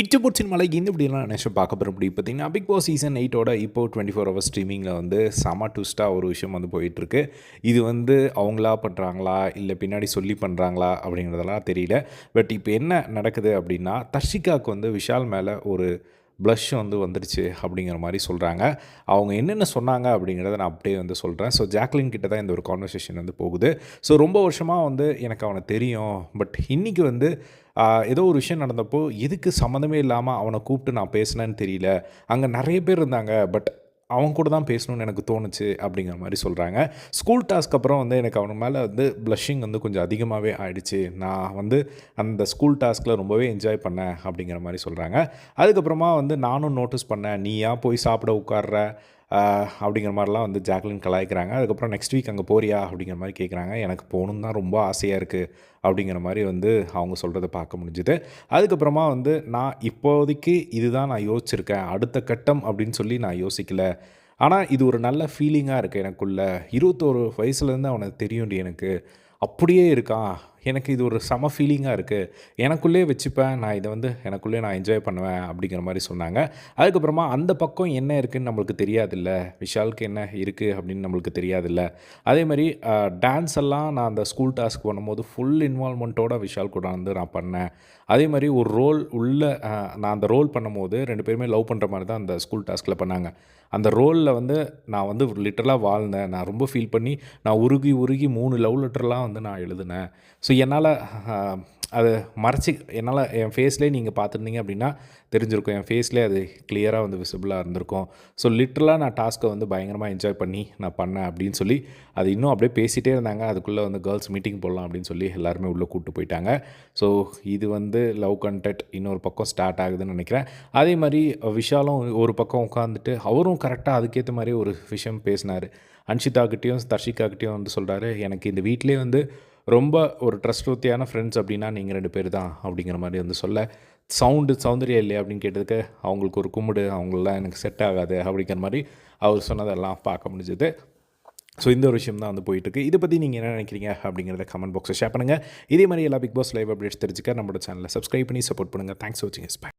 இச்சபோட் மலைக்கு இந்த இப்படிலாம் நினச்சி பார்க்க போகிற முடியும் பார்த்தீங்கன்னா பிக் பாஸ் சீசன் எயிட்டோட இப்போ டுவெண்ட்டி ஃபோர் ஹவர்ஸ் ஸ்ட்ரீமிங்கில் வந்து செம ட்விஸ்ட்டாக ஒரு விஷயம் வந்து போயிட்டுருக்கு. இது வந்து அவங்களா பண்ணுறாங்களா இல்லை பின்னாடி சொல்லி பண்ணுறாங்களா அப்படிங்கிறதெல்லாம் தெரியல. பட் இப்போ என்ன நடக்குது அப்படின்னா தர்ஷிகாவுக்கு வந்து விஷால் மேலே ஒரு ப்ளஷ் வந்து வந்துடுச்சு அப்படிங்கிற மாதிரி சொல்கிறாங்க அவங்க என்னென்ன சொன்னாங்க அப்படிங்கிறத நான் அப்படியே வந்து சொல்கிறேன் ஸோ ஜாக்லின் கிட்ட தான் இந்த ஒரு கான்வர்சேஷன் வந்து போகுது. ஸோ ரொம்ப வருஷமாக வந்து எனக்கு அவனை தெரியும். பட் இன்றைக்கி வந்து ஏதோ ஒரு விஷயம் நடந்தப்போ எதுக்கு சம்மந்தமே இல்லாமல் அவனை கூப்பிட்டு நான் பேசினேன்னு தெரியல. அங்கே நிறைய பேர் இருந்தாங்க. பட் அவங்க கூட தான் பேசணும்னு எனக்கு தோணுச்சு அப்படிங்கிற மாதிரி சொல்கிறாங்க ஸ்கூல் டாஸ்க் அப்புறம் வந்து எனக்கு அவன் மேலே வந்து ப்ளஷிங் வந்து கொஞ்சம் அதிகமாகவே ஆயிடுச்சு. நான் வந்து அந்த ஸ்கூல் டாஸ்கில் ரொம்பவே என்ஜாய் பண்ணேன் அப்படிங்கிற மாதிரி சொல்கிறாங்க அதுக்கப்புறமா வந்து நானும் நோட்டீஸ் பண்ணேன். நீ ஏன் போய் சாப்பிட உட்கார்ற? அப்படிங்கிற மாதிரிலாம் வந்து ஜாக்லின் கலாய்க்கிறாங்க. அதுக்கப்புறம் நெக்ஸ்ட் வீக் அங்கே போறியா? அப்படிங்கிற மாதிரி கேட்குறாங்க எனக்கு போகணுன்னு தான் ரொம்ப ஆசையாக இருக்குது அப்படிங்கிற மாதிரி வந்து அவங்க சொல்கிறத பார்க்க முடிஞ்சுது. அதுக்கப்புறமா வந்து நான் இப்போதைக்கு இதுதான் நான் யோசிச்சிருக்கேன். அடுத்த கட்டம் அப்படின்னு சொல்லி நான் யோசிக்கலை. ஆனால் இது ஒரு நல்ல ஃபீலிங்காக இருக்குது எனக்குள்ள. இருபத்தோரு வயசுலேருந்து அவனை தெரியும்டி எனக்கு. அப்படியே இருக்கான். எனக்கு இது ஒரு செம ஃபீலிங்காக இருக்குது எனக்குள்ளே வச்சுப்பேன் நான் இதை வந்து எனக்குள்ளே நான் என்ஜாய் பண்ணுவேன் அப்படிங்கிற மாதிரி சொன்னாங்க. அதுக்கப்புறமா அந்த பக்கம் என்ன இருக்குதுன்னு நம்மளுக்கு தெரியாதில்ல? விஷாலுக்கு என்ன இருக்குது அப்படின்னு நம்மளுக்கு தெரியாதில்ல? அதே மாதிரி டான்ஸ் எல்லாம் நான் அந்த ஸ்கூல் டாஸ்க் பண்ணும்போது ஃபுல் இன்வால்மெண்ட்டோட விஷால் கூட வந்து நான் பண்ணேன். அதே மாதிரி ஒரு ரோல் உள்ள நான் அந்த ரோல் பண்ணும்போது ரெண்டு பேருமே லவ் பண்ணுற மாதிரி தான் அந்த ஸ்கூல் டாஸ்கில் பண்ணாங்க. அந்த ரோலில் வந்து நான் வந்து லிட்டரலாக வாழ்ந்தேன். நான் ரொம்ப ஃபீல் பண்ணி நான் உருகி உருகி மூணு லவ் லெட்டர்லாம் வந்து நான் எழுதினேன். ஸோ என்னால் அது மறைச்சி என்னால் என் ஃபேஸ்லேயே நீங்கள் பார்த்துருந்தீங்க அப்படின்னா தெரிஞ்சிருக்கும். என் ஃபேஸ்லேயே அது கிளியராக வந்து விசிபிளாக இருந்திருக்கும். ஸோ லிட்ரலாக நான் டாஸ்க்கை வந்து பயங்கரமாக என்ஜாய் பண்ணி நான் பண்ணேன் அப்படின்னு சொல்லி அது இன்னும் அப்படியே பேசிகிட்டே இருந்தாங்க. அதுக்குள்ளே வந்து கேர்ள்ஸ் மீட்டிங் போடலாம் அப்படின்னு சொல்லி எல்லாருமே உள்ளே கூப்பிட்டு போயிட்டாங்க. ஸோ இது வந்து லவ் கண்டெக்ட் இன்னொரு பக்கம் ஸ்டார்ட் ஆகுதுன்னு நினைக்கிறேன். அதே மாதிரி விஷாலும் ஒரு பக்கம் உட்காந்துட்டு அவரும் கரெக்டாக அதுக்கேற்ற மாதிரி ஒரு விஷயம் பேசினார். அன்ஷிதாக்கிட்டேயும் தர்ஷிகாக்கிட்டேயும் வந்து சொல்கிறாரு எனக்கு இந்த வீட்டிலே வந்து ரொம்ப ஒரு ட்ரஸ்ட் ஊத்தியான ஃப்ரெண்ட்ஸ் அப்படின்னா நீங்கள் ரெண்டு பேர் தான் அப்படிங்கிற மாதிரி வந்து சொல்ல சவுண்டு சௌந்தர்யா இல்லையா? அப்படின்னு கேட்டதுக்கு அவங்களுக்கு ஒரு கும்பிடு அவங்களெலாம் எனக்கு செட் ஆகாது அப்படிங்கிற மாதிரி அவர் சொன்னதெல்லாம் பார்க்க முடிஞ்சது. ஸோ இந்த ஒரு விஷயம் தான் வந்து போயிட்டுருக்கு. இதை பற்றி நீங்கள் என்ன நினைக்கிறீங்க அப்படிங்கிறத கமெண்ட் பாக்ஸில் ஷேர் பண்ணுங்கள் இதே மாதிரி எல்லா பிக் பாஸ் லைவ் அப்டேட்ஸ் தெரிஞ்சுக்க நம்மளோட சேனலை சப்ஸ்கிரைப் பண்ணி சப்போர்ட் பண்ணுங்கள் தேங்க்ஸ் ஃபார் வாட்சிங் பை